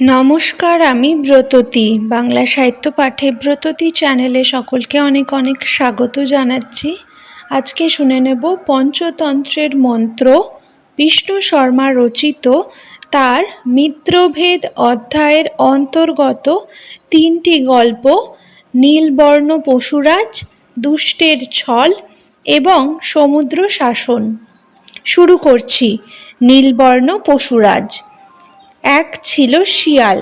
নমস্কার, আমি ব্রততী। বাংলা সাহিত্য পাঠে ব্রততী চ্যানেলে সকলকে অনেক অনেক স্বাগত জানাচ্ছি। আজকে শুনে নেব পঞ্চতন্ত্রের মন্ত্র। বিষ্ণু শর্মা রচিত তার মিত্রভেদ অধ্যায়ের অন্তর্গত তিনটি গল্প, নীলবর্ণ পশুরাজ, দুষ্টের ছল এবং সমুদ্র শাসন। শুরু করছি। নীলবর্ণ পশুরাজ। এক ছিল শিয়াল।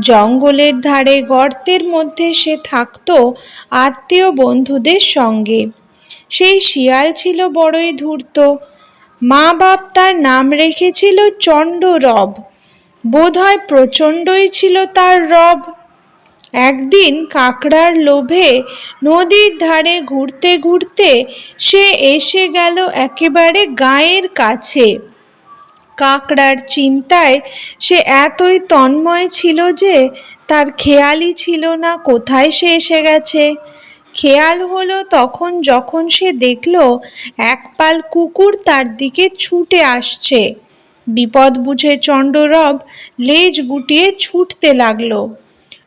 জঙ্গলের ধারে গর্তের মধ্যে সে থাকত আত্মীয় বন্ধুদের সঙ্গে। সেই শিয়াল ছিল বড়ই ধূর্ত। মা বাপ তার নাম রেখেছিল চণ্ডরব। বোধহয় প্রচণ্ডই ছিল তার রব। একদিন কাকড়ার লোভে নদীর ধারে ঘুরতে ঘুরতে সে এসে গেল একেবারে গায়ের কাছে। কাকড়ার চিন্তায় সে এতই তন্ময় ছিল যে তার খেয়ালই ছিল না কোথায় সে এসে গেছে। খেয়াল হলো তখন যখন সে দেখল এক পাল কুকুর তার দিকে ছুটে আসছে। বিপদ বুঝে চণ্ডরব লেজ গুটিয়ে ছুটতে লাগল।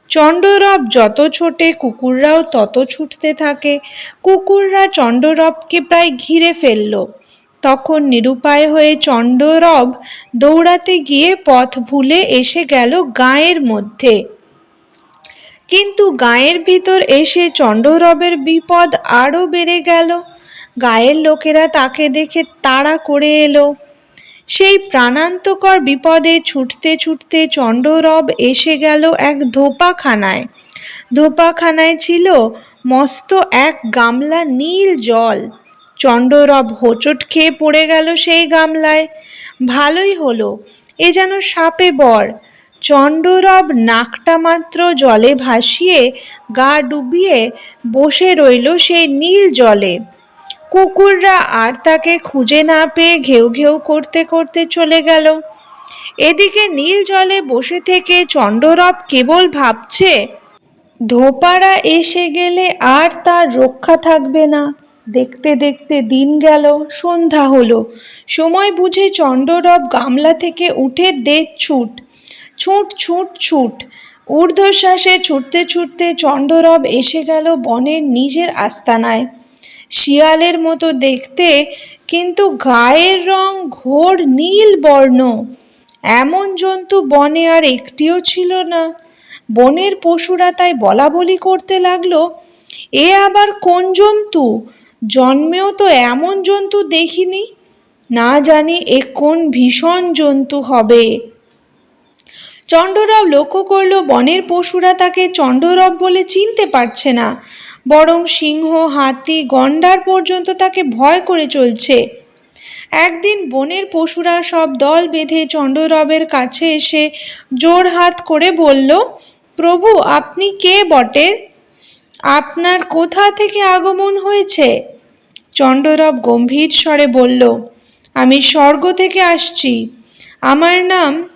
চণ্ডরব যত ছোটে কুকুররাও তত ছুটতে থাকে। কুকুররা চণ্ডরবকে প্রায় ঘিরে ফেলল। তখন নিরুপায় হয়ে চণ্ডরব দৌড়াতে গিয়ে পথ ভুলে এসে গেল গাঁয়ের মধ্যে। কিন্তু গাঁয়ের ভিতর এসে চণ্ডরবের বিপদ আরও বেড়ে গেল। গায়ের লোকেরা তাকে দেখে তাড়া করে এলো। সেই প্রাণান্তকর বিপদে ছুটতে ছুটতে চণ্ডরব এসে গেল এক ধোপাখানায়। ধোপাখানায় ছিল মস্ত এক গামলা নীল জল। চণ্ডরব হোঁচট খেয়ে পড়ে গেল সেই গামলায়। ভালোই হলো, এ যেন সাপে বর। চণ্ডরব নাকটা মাত্র জলে ভাসিয়ে গা ডুবিয়ে বসে রইল সেই নীল জলে। কুকুররা আর তাকে খুঁজে না পেয়ে ঘেউ ঘেউ করতে করতে চলে গেল। এদিকে নীল জলে বসে থেকে চণ্ডরব কেবল ভাবছে, ধোপারা এসে গেলে আর তার রক্ষা থাকবে না। দেখতে দেখতে দিন গেল, সন্ধ্যা হলো। সময় বুঝে চণ্ডরব গামলা থেকে উঠে দে ছুট। ছুট ছুট ছুট। ঊর্ধ্বশ্বাসে ছুটতে ছুটতে চণ্ডরব এসে গেল বনের নিজের আস্তানায়। শিয়ালের মতো দেখতে, কিন্তু গায়ের রং ঘোর নীল বর্ণ। এমন জন্তু বনে আর একটিও ছিল না। বনের পশুরা তাই বলা বলি করতে লাগল, এ আবার কোন জন্তু? জন্মেও তো এমন জন্তু দেখিনি, না জানি এ কোন ভীষণ জন্তু হবে। চণ্ডরব লক্ষ্য করল বনের পশুরা তাকে চণ্ডরব বলে চিনতে পারছে না, বরং সিংহ, হাতি, গন্ডার পর্যন্ত তাকে ভয় করে চলছে। একদিন বনের পশুরা সব দল বেঁধে চণ্ডরবের কাছে এসে জোর হাত করে বলল, প্রভু, আপনি কে বটে আপনার কোথা থেকে আগমন হয়েছে? চণ্ডরব গম্ভীর স্বরে বলল, আমি স্বর্গ থেকে আসছি। আমার নাম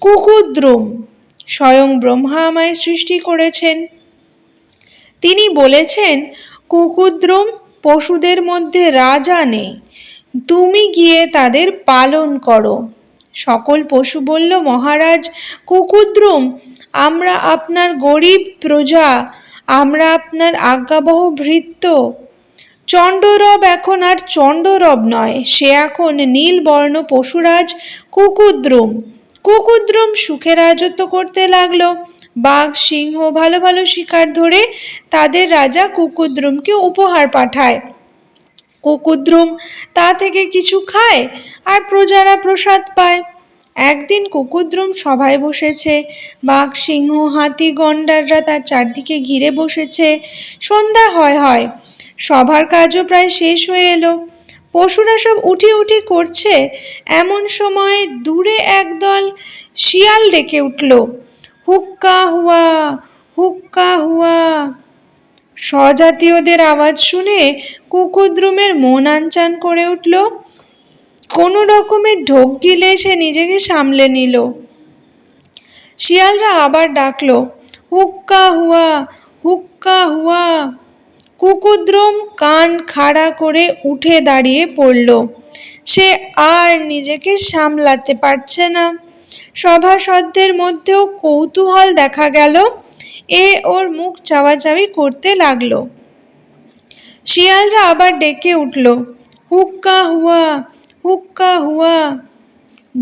কুকুদ্রুম। স্বয়ং ব্রহ্মা আমায় সৃষ্টি করেছেন। তিনি বলেছেন, কুকুদ্রুম পশুদের মধ্যে রাজা নেই। তুমি গিয়ে তাদের পালন করো। সকল পশু বলল, মহারাজ, কুকুদ্রুম, আমরা আপনার গরিব প্রজা আমরা আপনার আজ্ঞাবহ ভৃত্য। চণ্ডরব এখন আর চণ্ডরব নয়, সে এখন নীলবর্ণ পশুরাজ কুকুদ্রুম। কুকুদ্রুম সুখে রাজত্ব করতে লাগল। বাঘ, সিংহ ভালো ভালো শিকার ধরে তাদের রাজা কুকুদ্রুমকে উপহার পাঠায়। কুকুদ্রুম তা থেকে কিছু খায় আর প্রজারা প্রসাদ পায়। একদিন কুকুদ্রুম সভায় বসেছে। বাঘ, সিংহ, হাতি, গন্ডাররা তার চারদিকে ঘিরে বসেছে। সন্ধ্যা, হয় হয়। সভার কাজও প্রায় শেষ হয়ে এলো। পশুরা সব উঠি উঠি করছে। এমন সময় দূরে একদল শিয়াল ডেকে উঠল। হুক্কা হুয়া হুক্কা হুয়া। স্বজাতীয়দের আওয়াজ শুনে কুকুদ্রুমের মন আনচান করে উঠল। কোনো রকমের ঢোক গিলে সে নিজেকে সামলে নিল। শিয়ালরা আবার ডাকলো, হুক্কা হুয়া হুক্কা হুয়া। কুকুদ্রম কান খাড়া করে উঠে দাঁড়িয়ে পড়ল। সে আর নিজেকে সামলাতে পারছে না। সভাসদদের মধ্যেও কৌতূহল দেখা গেল, এ ওর মুখ চাওয়াচাওয়ি করতে লাগল। শিয়ালরা আবার ডেকে উঠল, হুক্কা হুয়া হুক্কা হুয়া।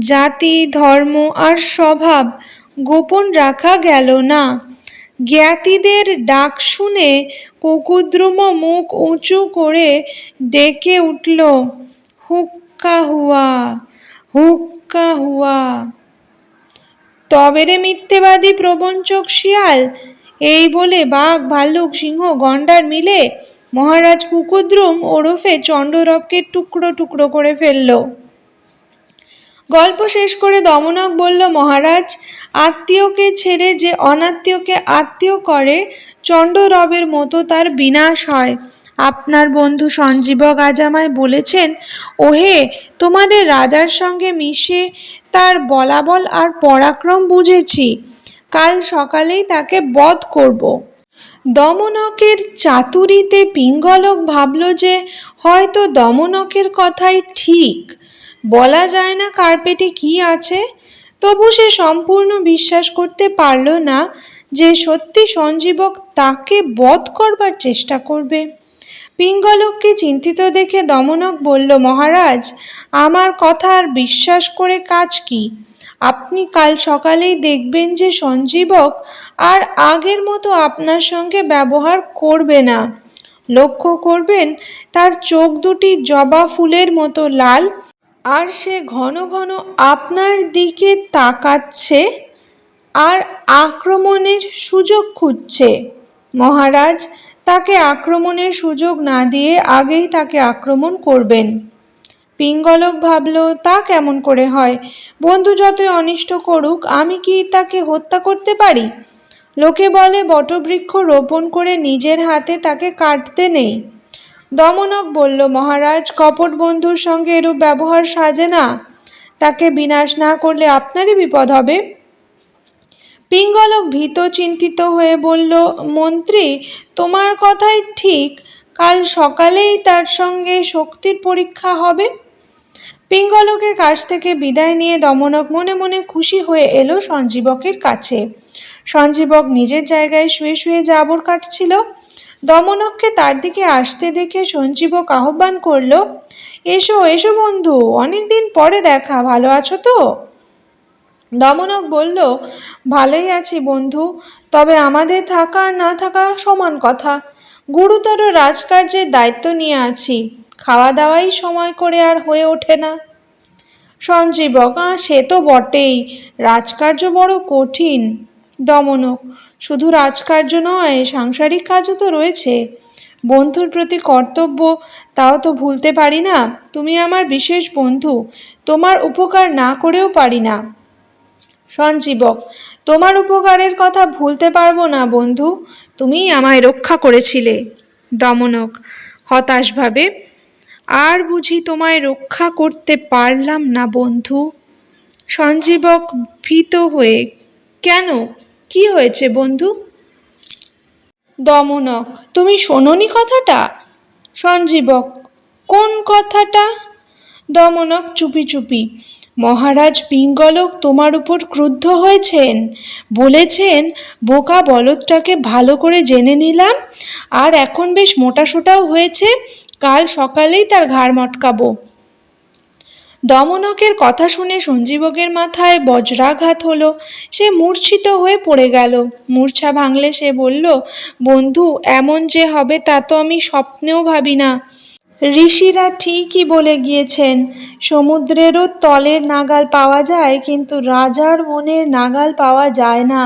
জাতি, ধর্ম আর স্বভাব গোপন রাখা গেল না। জ্ঞাতিদের ডাক শুনে কুকুদ্রুম মুখ উঁচু করে ডেকে উঠল, হুক্কা হুয়া হুক্কা হুয়া। তবে রে মিথ্যেবাদী প্রবঞ্চক শিয়াল, এই বলে বাঘ, ভাল্লুক, সিংহ, গন্ডার মিলে মহারাজ কুকুদ্রুম ওরফে চণ্ডরবকে টুকরো টুকরো করে ফেলল। গল্প শেষ করে দমনক বলল, মহারাজ, আত্মীয়কে ছেড়ে যে অনাত্মীয়কে আত্মীয় করে, চণ্ডরবের মতো তার বিনাশ হয়। আপনার বন্ধু সঞ্জীবক আজ আমায় বলেছেন, ওহে, তোমাদের রাজার সঙ্গে মিশে তার বলাবল আর পরাক্রম বুঝেছি। কাল সকালেই তাকে বধ করব। দমনকের চাতুরিতে পিঙ্গলক ভাবল যে হয়তো দমনকের কথাই ঠিক। বলা যায় না কার্পেটে কি আছে। তবু সে সম্পূর্ণ বিশ্বাস করতে পারল না যে সত্যি সঞ্জীবক তাকে বধ করবার চেষ্টা করবে। পিঙ্গলককে চিন্তিত দেখে দমনক বলল, মহারাজ, আমার কথা আর বিশ্বাস করে কাজ কি? আপনি কাল সকালেই দেখবেন যে সঞ্জীবক আর আগের মতো আপনার সঙ্গে ব্যবহার করবে না। লক্ষ্য করবেন, তার চোখ দুটি জবা ফুলের মতো লাল আর সে ঘন ঘন আপনার দিকে তাকাচ্ছে আর আক্রমণের সুযোগ খুঁজছে। মহারাজ তাকে আক্রমণের সুযোগ না দিয়ে আগেই তাকে আক্রমণ করবেন। পিঙ্গলক ভাবল, তা কেমন করে হয়? বন্ধু যতই অনিষ্ট করুক, আমি কি তাকে হত্যা করতে পারি? লোকে বলে, বটবৃক্ষ রোপণ করে নিজের হাতে তাকে কাটতে নেই। দমনক বলল, মহারাজ, কপট বন্ধুর সঙ্গে এরূপ ব্যবহার সাজে না। তাকে বিনাশ না করলে আপনারই বিপদ হবে? পিঙ্গলক ভীত চিন্তিত হয়ে বলল, মন্ত্রী, তোমার কথাই ঠিক। কাল সকালেই তার সঙ্গে শক্তির পরীক্ষা হবে। পিঙ্গলকের কাছ থেকে বিদায় নিয়ে দমনক মনে মনে খুশি হয়ে এলো সঞ্জীবকের কাছে। সঞ্জীবক নিজের জায়গায় শুয়ে শুয়ে জাবর কাটছিল। দমনককে তার দিকে আসতে দেখে সঞ্জীবক আহ্বান করল, এসো এসো বন্ধু, অনেকদিন পরে দেখা, ভালো আছো তো? দমনক বলল, ভালোই আছি বন্ধু, তবে আমাদের থাকা আর না থাকা সমান কথা। গুরুতর রাজকার্যের দায়িত্ব নিয়ে আছি। খাওয়া দাওয়াই সময় করে আর হয়ে ওঠে না। সঞ্জীবক আ সে তো বটেই। রাজকার্য বড় কঠিন। দমনক, শুধু রাজকার্য নয়, সাংসারিক কাজও তো রয়েছে। বন্ধুর প্রতি কর্তব্য, তাও তো ভুলতে পারি না। তুমি আমার বিশেষ বন্ধু, তোমার উপকার না করেও পারি না। সঞ্জীবক, তোমার উপকারের কথা ভুলতে পারব না বন্ধু তুমি আমায় রক্ষা করেছিলে। দমনক, হতাশভাবে আর বুঝি তোমায় রক্ষা করতে পারলাম না, বন্ধু। সঞ্জীবক ভীত হয়ে, কেন? কি হয়েছে, বন্ধু? দমনক, তুমি শোনোনি কথাটা? সঞ্জীবক, কোন কথাটা? দমনক, চুপি চুপি। মহারাজ পিঙ্গলক তোমার উপর ক্রুদ্ধ হয়েছেন। বলেছেন, বোকা বলদটাকে ভালো করে জেনে নিলাম। আর এখন বেশ মোটাসোটাও হয়েছে। কাল সকালেই তার ঘাড় মটকাবো। দমনকের কথা শুনে সঞ্জীবকের মাথায় বজ্রাঘাত হলো। সে মূর্ছিত হয়ে পড়ে গেল। মূর্ছা ভাঙলে সে বলল, বন্ধু, এমন যে হবে তা তো আমি স্বপ্নেও ভাবি না। ঋষিরা ঠিকই বলে গিয়েছেন, সমুদ্রেরও তলের নাগাল পাওয়া যায়, কিন্তু রাজার মনের নাগাল পাওয়া যায় না।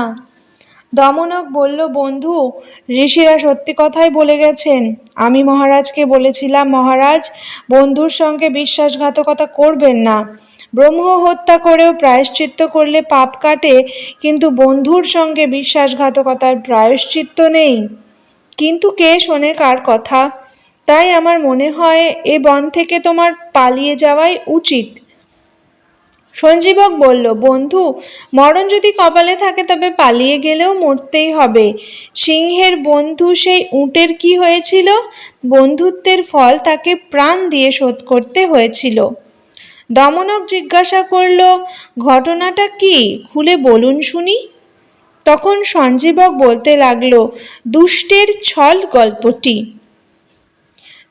দমনক বলল, বন্ধু, ঋষিরা সত্যি কথাই বলে গেছেন। আমি মহারাজকে বলেছিলাম, মহারাজ, বন্ধুর সঙ্গে বিশ্বাসঘাতকতা করবেন না। ব্রহ্ম হত্যা করেও প্রায়শ্চিত্ত করলে পাপ কাটে, কিন্তু বন্ধুর সঙ্গে বিশ্বাসঘাতকতার প্রায়শ্চিত্ত নেই। কিন্তু কে শোনে কার কথা? তাই আমার মনে হয়, এ বন থেকে তোমার পালিয়ে যাওয়াই উচিত। সঞ্জীবক বলল, বন্ধু, মরণ যদি কপালে থাকে তবে পালিয়ে গেলেও মরতেই হবে। সিংহের বন্ধু সেই উটের কি হয়েছিল? বন্ধুত্বের ফল তাকে প্রাণ দিয়ে শোধ করতে হয়েছিল। দমনক জিজ্ঞাসা করল, ঘটনাটা কি? খুলে বলুন শুনি। তখন সঞ্জীবক বলতে লাগল, দুষ্টের ছল গল্পটি।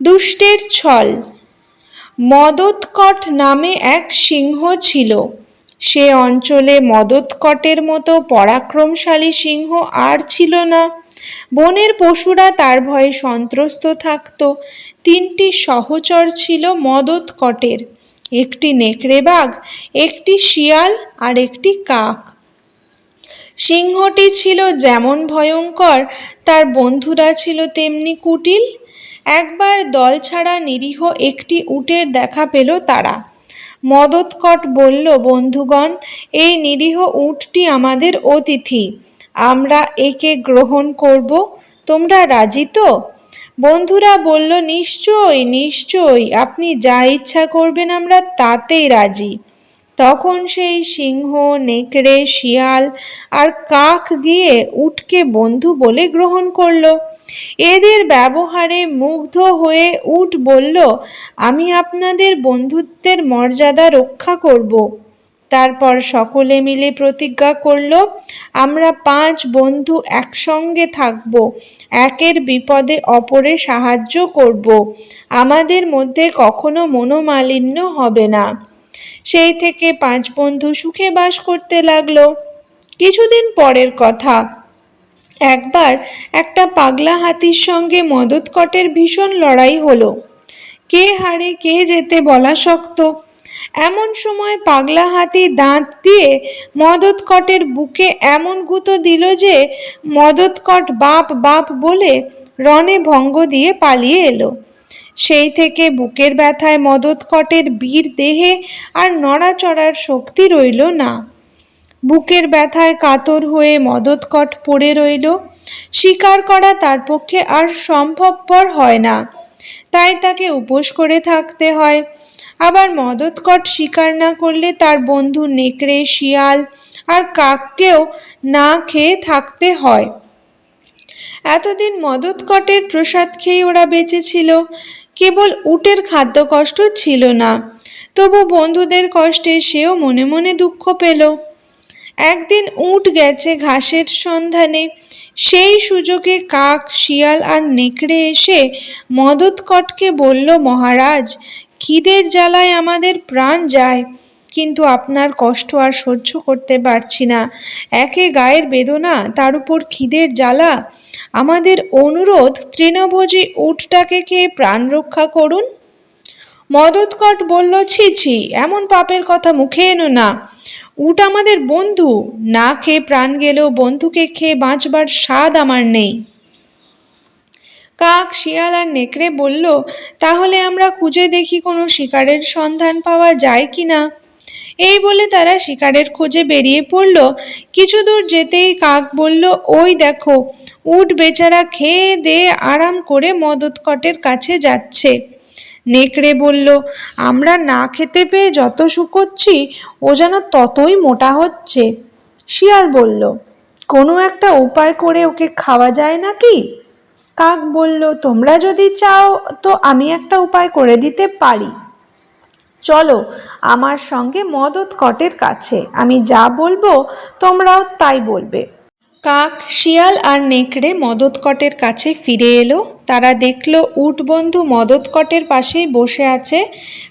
দুষ্টের ছল মদতকট নামে এক সিংহ ছিল। সে অঞ্চলে মদতকটের মতো পরাক্রমশালী সিংহ আর ছিল না। বনের পশুরা তার ভয়ে সন্ত্রস্ত থাকত। তিনটি সহচর ছিল মদতকটের। একটি নেকড়ে বাঘ, একটি শিয়াল আর একটি কাক। সিংহটি ছিল যেমন ভয়ঙ্কর, তার বন্ধুরা ছিল তেমনি কুটিল। একবার দল ছাড়া নিরীহ একটি উটের দেখা পেল তারা। মদতকট বলল, বন্ধুগণ, এই নিরীহ উটটি আমাদের অতিথি। আমরা একে গ্রহণ করব। তোমরা রাজি তো? বন্ধুরা বলল, নিশ্চয়ই নিশ্চয়ই। আপনি যা ইচ্ছা করবেন, আমরা তাতেই রাজি। তখন সেই সিংহ, নেকড়ে, শিয়াল আর কাক গিয়ে উটকে বন্ধু বলে গ্রহণ করল। এদের ব্যবহারে মুগ্ধ হয়ে উট বলল, আমি আপনাদের বন্ধুত্বের মর্যাদা রক্ষা করব। তারপর সকলে মিলে প্রতিজ্ঞা করল, আমরা পাঁচ বন্ধু একসঙ্গে থাকব। একের বিপদে অপরে সাহায্য করব। আমাদের মধ্যে কখনো মনোমালিন্য হবে না। সেই থেকে পাঁচ বন্ধু সুখে বাস করতে লাগল। কিছুদিন পরের কথা। একবার একটা পাগলা হাতির সঙ্গে মদতকটের ভীষণ লড়াই হলো। কে হারে কে যেতে বলা শক্ত। এমন সময় পাগলা হাতি দাঁত দিয়ে মদতকটের বুকে এমন গুঁতো দিল যে মদতকট বাপ বাপ বলে রণে ভঙ্গ দিয়ে পালিয়ে এলো। সেই থেকে বুকের ব্যথায় মদতকটের বীর দেহে আর নড়াচড়ার শক্তি রইল না। বুকের ব্যথায় কাতর হয়ে মদতকট পড়ে রইল। শিকার করা তার পক্ষে আর সম্ভবপর হয় না। তাই তাকে উপোস করে থাকতে হয়। আবার মদতকট শিকার না করলে তার বন্ধু নেকড়ে, শিয়াল আর কাককেও না খেয়ে থাকতে হয়। এতদিন মদতকটের প্রসাদ খেয়ে ওরা বেঁচেছিল কেবল উটের খাদ্য কষ্ট ছিল না। তবু বন্ধুদের কষ্টে সেও মনে মনে দুঃখ পেল। একদিন উট গেছে ঘাসের সন্ধানে। সেই সুযোগে কাক, শিয়াল আর নেকড়ে এসে মদতকটকে বলল, মহারাজ, খিদের জ্বালায় আমাদের প্রাণ যায়, কিন্তু আপনার কষ্ট আর সহ্য করতে পারছি না। একে গায়ের বেদনা, তার উপর খিদের জ্বালা। আমাদের অনুরোধ, তৃণভোজী উটটাকে খেয়ে প্রাণ রক্ষা করুন। মদতকট বলল, ছি ছি, এমন পাপের কথা মুখে এনো না। উট আমাদের বন্ধু, না খেয়ে প্রাণ গেলেও বন্ধুকে খেয়ে বাঁচবার স্বাদ আমার নেই। কাক, শিয়াল আর নেকড়ে বলল, তাহলে আমরা খুঁজে দেখি কোনো শিকারের সন্ধান পাওয়া যায় কি না? এই বলে তারা শিকারের খোঁজে বেরিয়ে পড়ল। কিছু দূর যেতেই কাক বলল, ওই দেখো উট বেচারা খেয়ে দিয়ে আরাম করে মদতকটের কাছে যাচ্ছে। নেকড়ে বলল, আমরা না খেতে পেয়ে যত শুকোচ্ছি ও যেন ততই মোটা হচ্ছে। শিয়াল বলল, কোনো একটা উপায় করে ওকে খাওয়া যায় নাকি? কাক বলল, তোমরা যদি চাও, তো আমি একটা উপায় করে দিতে পারি। চলো আমার সঙ্গে মদত কটের কাছে। আমি যা বলব, তোমরাও তাই বলবে। কাক, শিয়াল আর নেকড়ে মদতকটের কাছে ফিরে এলো। তারা দেখল উটবন্ধু মদতকটের পাশেই বসে আছে।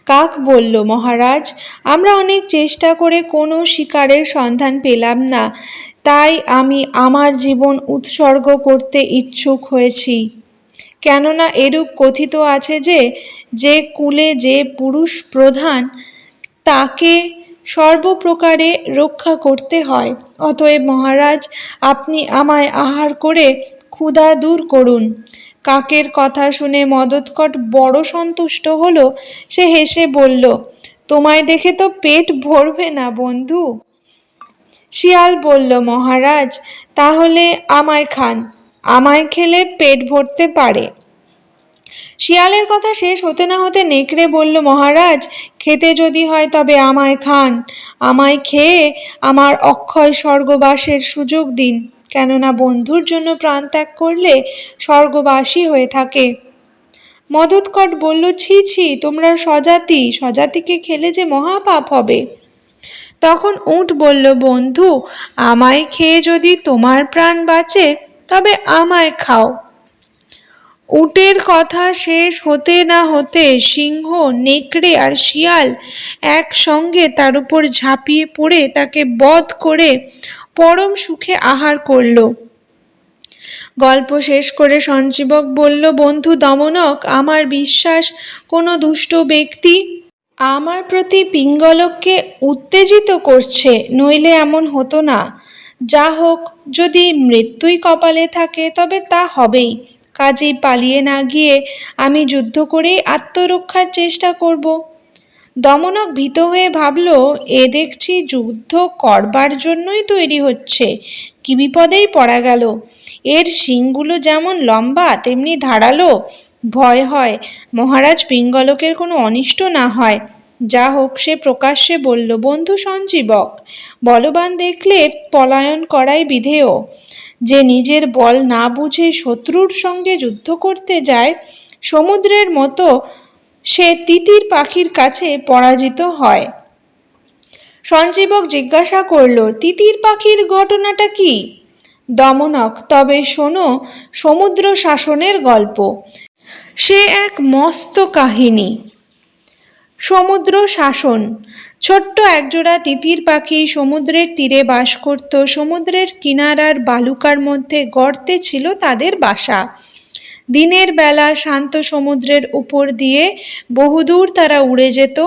কাক বলল, মহারাজ, আমরা অনেক চেষ্টা করে কোনো শিকারের সন্ধান পেলাম না। তাই আমি আমার জীবন উৎসর্গ করতে ইচ্ছুক হয়েছি। কেননা এরূপ কথিত আছে যে যে কুলে যে পুরুষ প্রধান, তাকে সর্বপ্রকারে রক্ষা করতে হয়। অতএব মহারাজ, আপনি আমায় আহার করে ক্ষুধা দূর করুন। কাকের কথা শুনে মদতকট বড় সন্তুষ্ট হলো। সে হেসে বলল, তোমায় দেখে তো পেট ভরবে না বন্ধু। শিয়াল বলল, মহারাজ, তাহলে আমায় খান। আমায় খেলে পেট ভরতে পারে। শিয়ালের কথা শেষ হতে না হতে নেকড়ে বলল, মহারাজ, খেতে যদি হয় তবে আমায় খান। আমায় খেয়ে আমার অক্ষয় স্বর্গবাসের সুযোগ দিন। কেননা বন্ধুর জন্য প্রাণ ত্যাগ করলে স্বর্গবাসী হয়ে থাকে। মদতকট বলল, ছি ছি, তোমরা স্বজাতি, স্বজাতিকে খেলে যে মহাপাপ হবে। তখন উট বলল, বন্ধু, আমায় খেয়ে যদি তোমার প্রাণ বাঁচে, তবে আমায় খাও। উটের কথা শেষ হতে না হতে সিংহ, নেকড়ে আর শিয়াল একসঙ্গে তার উপর ঝাঁপিয়ে পড়ে তাকে বধ করে পরম সুখে আহার করল। গল্প শেষ করে সঞ্জীবক বলল, বন্ধু দমনক, আমার বিশ্বাস, কোনো দুষ্ট ব্যক্তি আমার প্রতি পিঙ্গলককে উত্তেজিত করছে, নইলে এমন হতো না। যা হোক, যদি মৃত্যুই কপালে থাকে, তবে তা হবেই। কাজেই পালিয়ে না গিয়ে আমি যুদ্ধ করেই আত্মরক্ষার চেষ্টা করব। দমনক ভীত হয়ে ভাবল, এ দেখছি যুদ্ধ করবার জন্যই তৈরি হচ্ছে। কি বিপদেই পড়া গেল। এর শিংগুলো যেমন লম্বা, তেমনি ধারালো। ভয় হয়, মহারাজ পিঙ্গলকের কোনো অনিষ্ট না হয়। যা হোক সে প্রকাশ্যে বলল, বন্ধু সঞ্জীবক, বলবান দেখলে পলায়ন করাই বিধেয়। যে নিজের বল না বুঝে শত্রুর সঙ্গে যুদ্ধ করতে যায়, সমুদ্রের মতো সে তিতির পাখির কাছে পরাজিত হয়। সঞ্জীবক জিজ্ঞাসা করল, তিতির পাখির ঘটনাটা কি? দমনক, তবে শোনো, সমুদ্র শাসনের গল্প। সে এক মস্ত কাহিনী। সমুদ্র শাসন ছোট্ট একজোড়া তিতির পাখি সমুদ্রের তীরে বাস করত। সমুদ্রের কিনারার বালুকার মধ্যে গর্তে ছিল তাদের বাসা। দিনের বেলা শান্ত সমুদ্রের উপর দিয়ে বহুদূর তারা উড়ে যেত।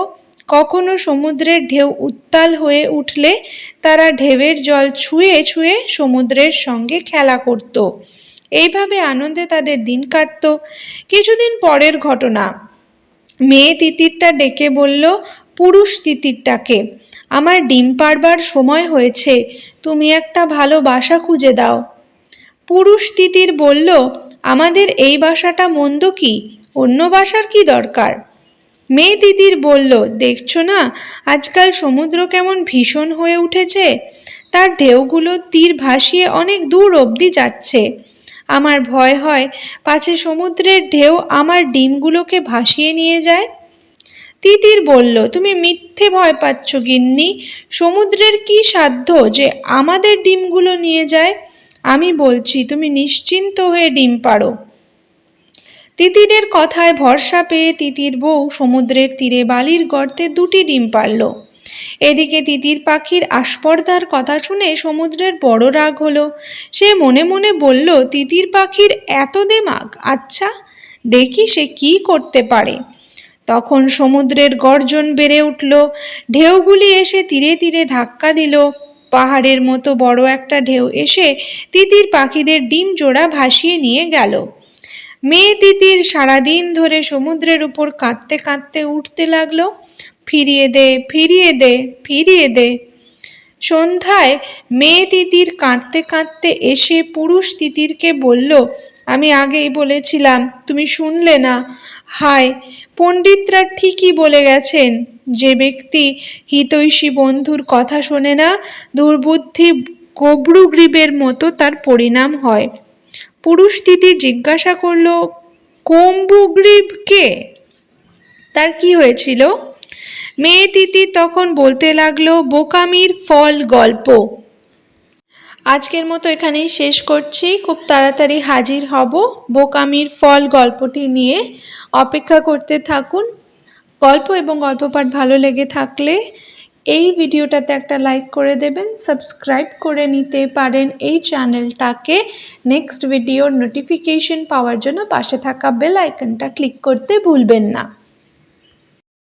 কখনো সমুদ্রের ঢেউ উত্তাল হয়ে উঠলে তারা ঢেউয়ের জল ছুঁয়ে ছুঁয়ে সমুদ্রের সঙ্গে খেলা করত। এইভাবে আনন্দে তাদের দিন কাটত। কিছুদিন পরের ঘটনা। মেয়ে তিতিরটা ডেকে বলল পুরুষ তিতিরটাকে। আমার ডিম পারবার সময় হয়েছে, তুমি একটা ভালো বাসা খুঁজে দাও। পুরুষ তিতির বলল, আমাদের এই বাসাটা মন্দ কি? অন্য বাসার কি দরকার? মেয়ে তিতির বলল, দেখছ না, আজকাল সমুদ্র কেমন ভীষণ হয়ে উঠেছে। তার ঢেউগুলো তীর ভাসিয়ে অনেক দূর অবধি যাচ্ছে। আমার ভয় হয়, পাছে সমুদ্রের ঢেউ আমার ডিমগুলোকে ভাসিয়ে নিয়ে যায়? তিতির বলল, তুমি মিথ্যে ভয় পাচ্ছ, গিন্নি। সমুদ্রের কি সাধ্য যে আমাদের ডিমগুলো নিয়ে যায়? আমি বলছি, তুমি নিশ্চিন্ত হয়ে ডিম পারো তিতিরের কথায় ভরসা পেয়ে তিতির বউ সমুদ্রের তীরে বালির গর্তে দুটি ডিম পারল এদিকে তিতির পাখির আস্পর্ধার কথা শুনে সমুদ্রের বড় রাগ হলো। সে মনে মনে বলল, তিতির পাখির এত দেমাগ আচ্ছা দেখি সে কি করতে পারে। তখন সমুদ্রের গর্জন বেড়ে উঠল। ঢেউগুলি এসে তীরে তীরে ধাক্কা দিল। পাহাড়ের মতো বড় একটা ঢেউ এসে তিতির পাখিদের ডিম জোড়া ভাসিয়ে নিয়ে গেল। মেয়ে তিতির সারাদিন ধরে সমুদ্রের উপর কাঁদতে কাঁদতে উঠতে লাগল। ফিরিয়ে দে ফিরিয়ে দে ফিরিয়ে দে। সন্ধ্যায় মেয়ে তিতির কাঁদতে কাঁদতে এসে পুরুষ তিতিরকে বলল, আমি আগেই বলেছিলাম, তুমি শুনলে না। হায় পণ্ডিতরা ঠিকই বলে গেছেন, যে ব্যক্তি হিতৈষী বন্ধুর কথা শোনে না, দুর্বুদ্ধি গব্রুগ্রীবের মতো তার পরিণাম হয়। পুরুষ তিতির জিজ্ঞাসা করল কম্বুগ্রীব কে? তার কি হয়েছিল? মেয়ে তিতির তখন বলতে লাগল, বোকামির ফল গল্প। আজকের মতো এখানেই শেষ করছি। খুব তাড়াতাড়ি হাজির হব। বোকামির ফল গল্পটি নিয়ে অপেক্ষা করতে থাকুন। গল্প এবং গল্প পাঠ ভালো লেগে থাকলে এই ভিডিওটাতে একটা লাইক করে দেবেন। সাবস্ক্রাইব করে নিতে পারেন এই চ্যানেলটাকে। নেক্সট ভিডিওর নোটিফিকেশন পাওয়ার জন্য পাশে থাকা বেল আইকনটা ক্লিক করতে ভুলবেন না।